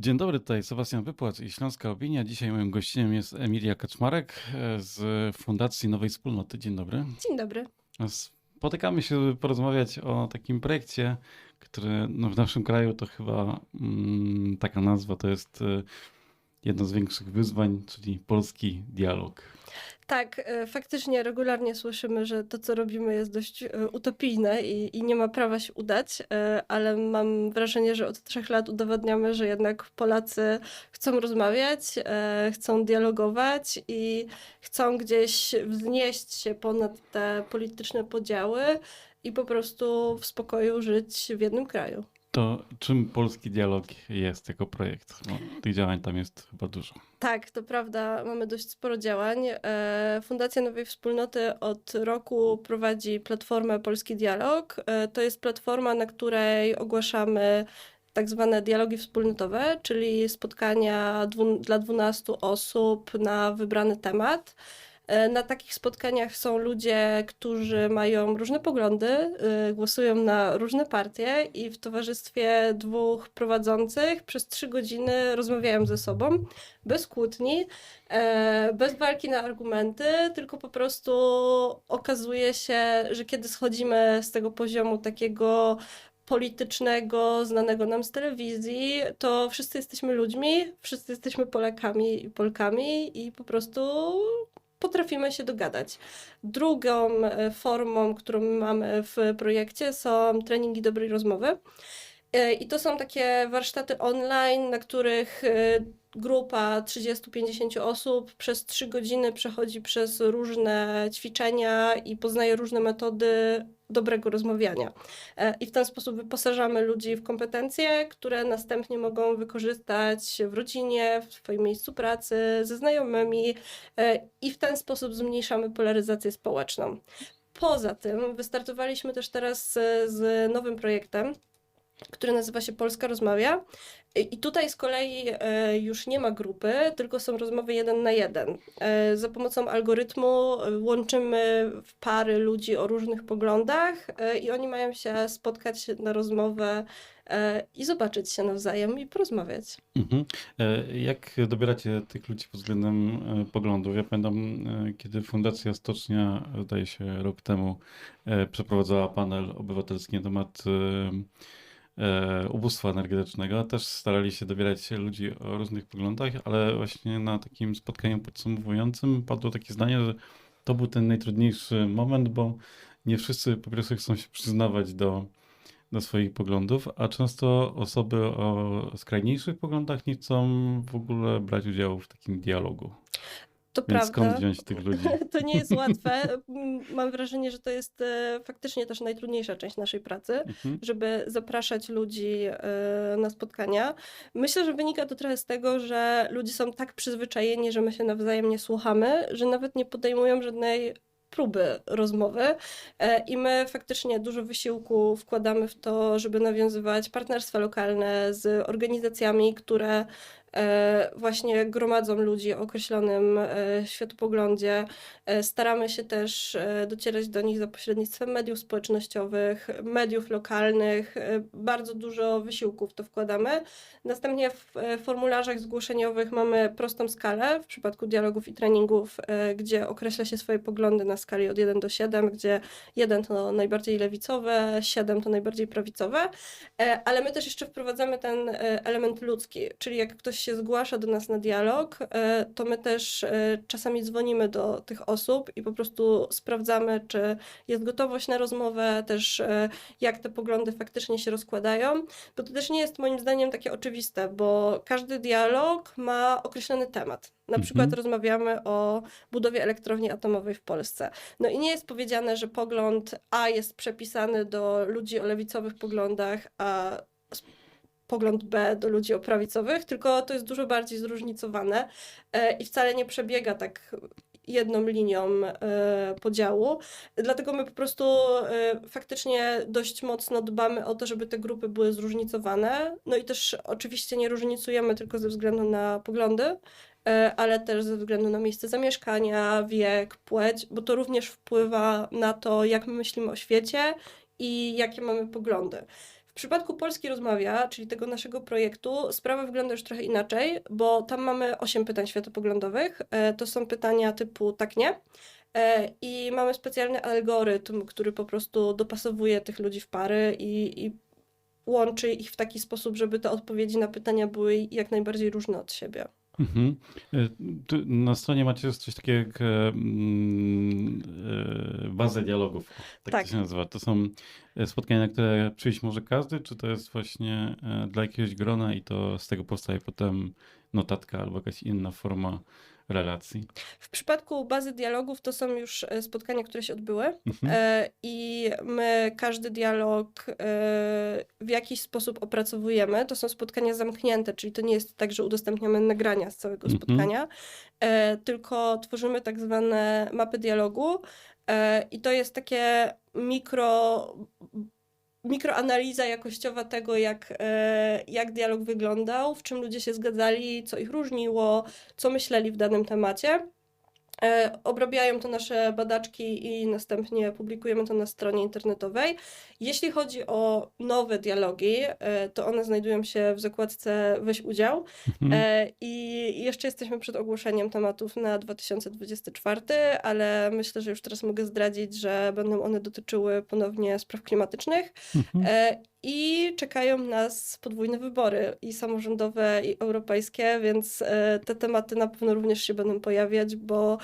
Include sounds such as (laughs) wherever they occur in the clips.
Dzień dobry, tutaj Sebastian Wypłat i Śląska Opinia. Dzisiaj moim gościem jest Emilia Kaczmarek e, z Fundacji Nowej Wspólnoty. Dzień dobry. Dzień dobry. Spotykamy się, żeby porozmawiać o takim projekcie, który no, w naszym kraju to chyba mm, taka nazwa to jest e, jedno z większych wyzwań, czyli polski dialog. Tak, e, faktycznie regularnie słyszymy, że to, co robimy, jest dość e, utopijne i, i nie ma prawa się udać, e, ale mam wrażenie, że od trzech lat udowadniamy, że jednak Polacy chcą rozmawiać, chcą dialogować i chcą gdzieś wznieść się ponad te polityczne podziały i po prostu w spokoju żyć w jednym kraju. To czym polski dialog jest jako projekt? Bo tych działań tam jest chyba dużo. Tak, to prawda, mamy dość sporo działań. E, Fundacja Nowej Wspólnoty od roku prowadzi platformę Polski Dialog. E, to jest platforma, na której ogłaszamy tak zwane dialogi wspólnotowe, czyli spotkania dla 12 osób na wybrany temat. E, na takich spotkaniach są ludzie, którzy mają różne poglądy, e, głosują na różne partie i w towarzystwie dwóch prowadzących przez trzy godziny rozmawiają ze sobą bez kłótni, e, bez walki na argumenty, tylko po prostu okazuje się, że kiedy schodzimy z tego poziomu takiego politycznego, znanego nam z telewizji, to wszyscy jesteśmy ludźmi, wszyscy jesteśmy Polakami i Polkami i po prostu potrafimy się dogadać. Drugą e, formą, którą mamy w projekcie są treningi dobrej rozmowy. E, I to są takie warsztaty online, na których e, grupa 30-50 osób przez 3 godziny przechodzi przez różne ćwiczenia i poznaje różne metody dobrego rozmawiania. E, I w ten sposób wyposażamy ludzi w kompetencje, które następnie mogą wykorzystać w rodzinie, w swoim miejscu pracy, ze znajomymi i w ten sposób zmniejszamy polaryzację społeczną. Poza tym wystartowaliśmy też teraz z nowym projektem, który nazywa się Polska Rozmawia. I tutaj z kolei e, już nie ma grupy, tylko są rozmowy jeden na jeden. E, za pomocą algorytmu e, łączymy w pary ludzi o różnych poglądach i oni mają się spotkać na rozmowę i zobaczyć się nawzajem i porozmawiać. Mhm. Jak dobieracie tych ludzi pod względem poglądów? Ja pamiętam, kiedy Fundacja Stocznia, zdaje się rok temu, przeprowadzała panel obywatelski na temat e, ubóstwa energetycznego. Też starali się dobierać ludzi o różnych poglądach, ale właśnie na takim spotkaniu podsumowującym padło takie zdanie, że to był ten najtrudniejszy moment, bo nie wszyscy po prostu chcą się przyznawać do, do swoich poglądów, a często osoby o skrajniejszych poglądach nie chcą w ogóle brać udziału w takim dialogu. To Więc prawda. skąd wziąć tych ludzi? (laughs) To nie jest łatwe. Mam wrażenie, że to jest e, faktycznie też najtrudniejsza część naszej pracy, mhm. żeby zapraszać ludzi e, na spotkania. Myślę, że wynika to trochę z tego, że ludzie są tak przyzwyczajeni, że my się nawzajem nie słuchamy, że nawet nie podejmują żadnej próby rozmowy e, i my faktycznie dużo wysiłku wkładamy w to, żeby nawiązywać partnerstwa lokalne z organizacjami, które właśnie gromadzą ludzi o określonym e, światopoglądzie. E, staramy się też docierać do nich za pośrednictwem mediów społecznościowych, mediów lokalnych. Bardzo dużo wysiłków to wkładamy. Następnie w formularzach zgłoszeniowych mamy prostą skalę w przypadku dialogów i treningów, gdzie określa się swoje poglądy na skali od 1 do 7, gdzie 1 to najbardziej lewicowe, 7 to najbardziej prawicowe, ale my też jeszcze wprowadzamy ten element ludzki, czyli jak ktoś się zgłasza do nas na dialog, e, to my też e, czasami dzwonimy do tych osób i po prostu sprawdzamy, czy jest gotowość na rozmowę, też e, jak te poglądy faktycznie się rozkładają, bo to też nie jest moim zdaniem takie oczywiste, bo każdy dialog ma określony temat. Na mhm. przykład rozmawiamy o budowie elektrowni atomowej w Polsce. No i nie jest powiedziane, że pogląd A jest przepisany do ludzi o lewicowych poglądach, a pogląd B do ludzi oprawicowych, tylko to jest dużo bardziej zróżnicowane e, i wcale nie przebiega tak jedną linią e, podziału. Dlatego my po prostu e, faktycznie dość mocno dbamy o to, żeby te grupy były zróżnicowane. No i też oczywiście nie różnicujemy tylko ze względu na poglądy, ale też ze względu na miejsce zamieszkania, wiek, płeć, bo to również wpływa na to, jak my myślimy o świecie i jakie mamy poglądy przypadku Polski Rozmawia, czyli tego naszego projektu, sprawa wygląda już trochę inaczej, bo tam mamy 8 pytań światopoglądowych. E, To są pytania typu tak, nie. E, I mamy specjalny algorytm, który po prostu dopasowuje tych ludzi w pary i, i łączy ich w taki sposób, żeby te odpowiedzi na pytania były jak najbardziej różne od siebie. Mhm. E, tu Na stronie macie coś takiego jak e, mm, e, bazę dialogów. Tak, Tak. to się nazywa. To są spotkania, na które przyjść może każdy, czy to jest właśnie dla jakiegoś grona i to z tego powstaje potem notatka albo jakaś inna forma relacji? W przypadku bazy dialogów to są już e, spotkania, które się odbyły Mhm. e, i my każdy dialog e, w jakiś sposób opracowujemy. To są spotkania zamknięte, czyli to nie jest tak, że udostępniamy nagrania z całego Mhm. spotkania, tylko tworzymy tak zwane mapy dialogu i to jest takie mikro mikroanaliza jakościowa tego, jak, e, jak dialog wyglądał, w czym ludzie się zgadzali, co ich różniło, co myśleli w danym temacie. E, Obrabiają to nasze badaczki i następnie publikujemy to na stronie internetowej. Jeśli chodzi o nowe dialogi, e, to one znajdują się w zakładce Weź udział. Mhm. E, I jeszcze jesteśmy przed ogłoszeniem tematów na 2024, ale myślę, że już teraz mogę zdradzić, że będą one dotyczyły ponownie spraw klimatycznych. Mhm. I czekają nas podwójne wybory, i samorządowe, i europejskie, więc e, te tematy na pewno również się będą pojawiać, bo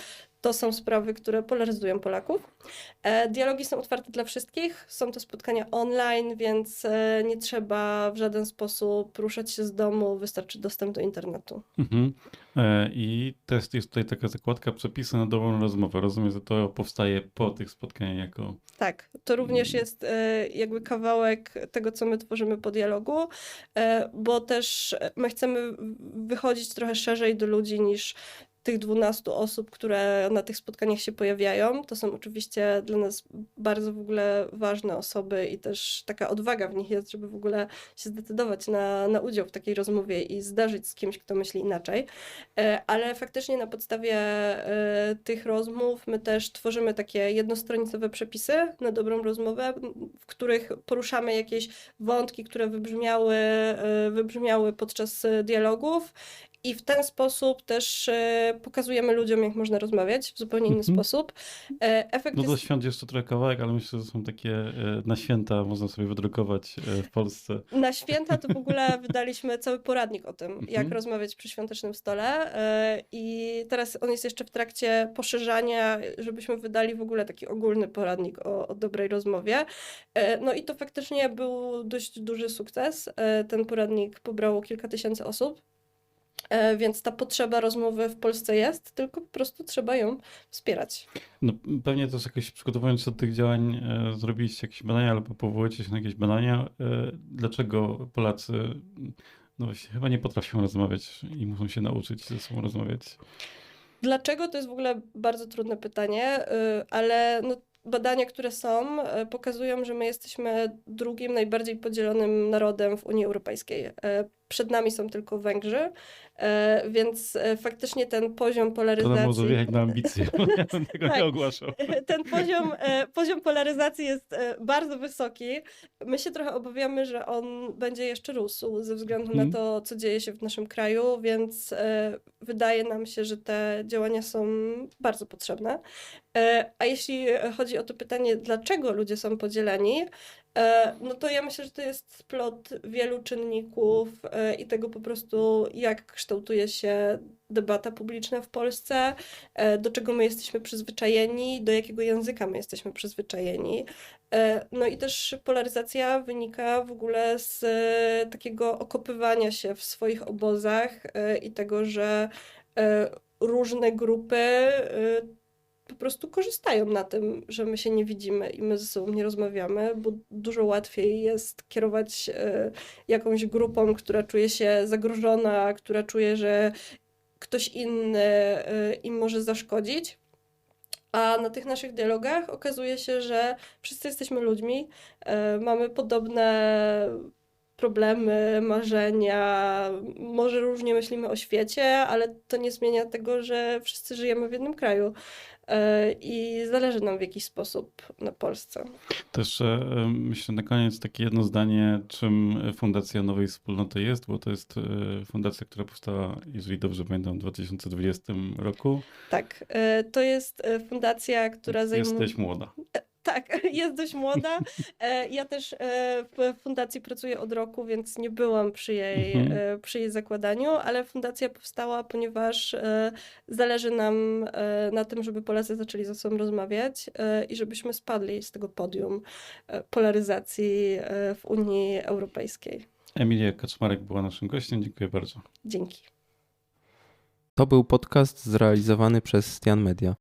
to są sprawy, które polaryzują Polaków. E, Dialogi są otwarte dla wszystkich, są to spotkania online, więc e, nie trzeba w żaden sposób ruszać się z domu, wystarczy dostęp do internetu. Mhm. E, I też jest tutaj taka zakładka przepisy na dobrą rozmowę. Rozumiem, że to powstaje po tych spotkaniach jako. Tak, to również jest jakby kawałek tego, co my tworzymy po dialogu, bo też my chcemy wychodzić trochę szerzej do ludzi niż tych 12 osób, które na tych spotkaniach się pojawiają. To są oczywiście dla nas bardzo w ogóle ważne osoby i też taka odwaga w nich jest, żeby w ogóle się zdecydować na, na udział w takiej rozmowie i zdarzyć z kimś, kto myśli inaczej. E, Ale faktycznie na podstawie e, tych rozmów my też tworzymy takie jednostronicowe przepisy na dobrą rozmowę, w których poruszamy jakieś wątki, które wybrzmiały, e, wybrzmiały podczas dialogów. I w ten sposób też e, pokazujemy ludziom, jak można rozmawiać w zupełnie inny Mhm. sposób. E, Efekt No do jest świąt jeszcze trochę kawałek, ale myślę, że są takie e, na święta, można sobie wydrukować w Polsce. Na święta to w ogóle wydaliśmy cały poradnik o tym, jak Mhm. rozmawiać przy świątecznym stole. I teraz on jest jeszcze w trakcie poszerzania, żebyśmy wydali w ogóle taki ogólny poradnik o, o dobrej rozmowie. No i to faktycznie był dość duży sukces. Ten poradnik pobrało kilka tysięcy osób. E, Więc ta potrzeba rozmowy w Polsce jest, tylko po prostu trzeba ją wspierać. No, pewnie też jakoś przygotowując się do tych działań, e, zrobiliście jakieś badania albo powołujecie się na jakieś badania. E, dlaczego Polacy no właśnie, chyba nie potrafią rozmawiać i muszą się nauczyć ze sobą rozmawiać? Dlaczego to jest w ogóle bardzo trudne pytanie, y, ale no, badania, które są, y, pokazują, że my jesteśmy drugim najbardziej podzielonym narodem w Unii Europejskiej. Przed nami są tylko Węgrzy, y, więc y, faktycznie ten poziom To nam może polaryzacji. wjechać na ambicje, (laughs) ja bym tego Tak. nie ogłaszał. (laughs) Ten poziom, e, poziom polaryzacji jest e, bardzo wysoki. My się trochę obawiamy, że on będzie jeszcze rósł ze względu Mhm. na to, co dzieje się w naszym kraju, więc e, wydaje nam się, że te działania są bardzo potrzebne. E, A jeśli chodzi o to pytanie, dlaczego ludzie są podzieleni, e, no to ja myślę, że to jest splot wielu czynników e, i tego po prostu, jak kształtuje się debata publiczna w Polsce, e, do czego my jesteśmy przyzwyczajeni, do jakiego języka my jesteśmy przyzwyczajeni. E, No i też polaryzacja wynika w ogóle z e, takiego okopywania się w swoich obozach e, i tego, że e, różne grupy e, po prostu korzystają na tym, że my się nie widzimy i my ze sobą nie rozmawiamy, bo dużo łatwiej jest kierować e, jakąś grupą, która czuje się zagrożona, która czuje, że ktoś inny y, im może zaszkodzić. A na tych naszych dialogach okazuje się, że wszyscy jesteśmy ludźmi, y, mamy podobne problemy, marzenia, może różnie myślimy o świecie, ale to nie zmienia tego, że wszyscy żyjemy w jednym kraju. E, i zależy nam w jakiś sposób na Polsce. Jeszcze e, myślę na koniec takie jedno zdanie, czym Fundacja Nowej Wspólnoty jest, bo to jest e, fundacja, która powstała, jeżeli dobrze pamiętam, w 2020 roku. Tak, to jest fundacja, która zajmuje... Jesteś młoda. Tak, (laughs) jest dość młoda. E, Ja też e, w fundacji pracuję od roku, więc nie byłam przy jej, Mhm. e, przy jej zakładaniu, ale fundacja powstała, ponieważ zależy nam na tym, żeby Polacy zaczęli ze sobą rozmawiać i żebyśmy spadli z tego podium polaryzacji w Unii Europejskiej. Emilia Kaczmarek była naszym gościem. Dziękuję bardzo. Dzięki. To był podcast zrealizowany przez Stian Media.